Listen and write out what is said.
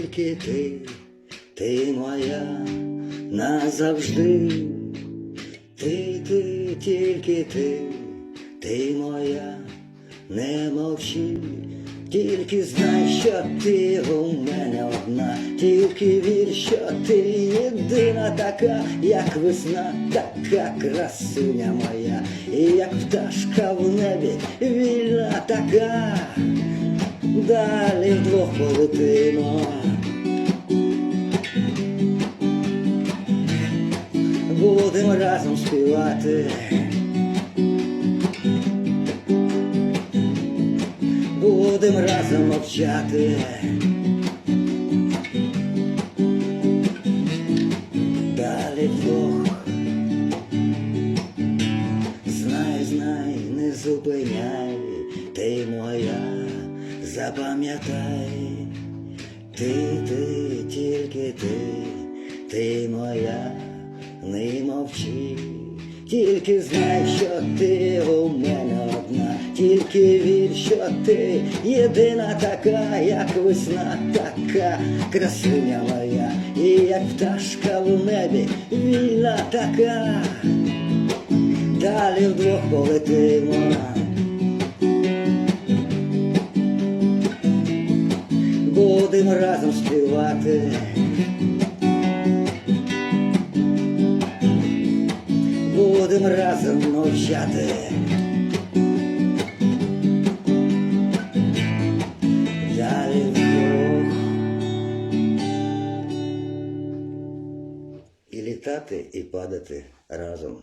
тільки ти, ти моя назавжди, ти, ти, тільки ти, ти моя, не мовчи, тільки знай, що ти у мене одна, тільки вір, що ти єдина така, як весна, така красуня моя, і як пташка в небі, вільна така, далі вдвох полетимо. Будемо разом співати. Будем разом мовчати. Далі вдвох. Знай, знай, не зупиняй, ти моя, запам'ятай, ти, ти, тільки ти, ти моя, не мовчи, тільки знай, що ти у мене одна, тільки вір, що ти єдина така, як весна, така красуня моя, і як пташка в небі, вільна така далі вдвох полетимо. Будемо разом співати. Будемо разом мовчати. Далі вдвох. І літати, і падати разом.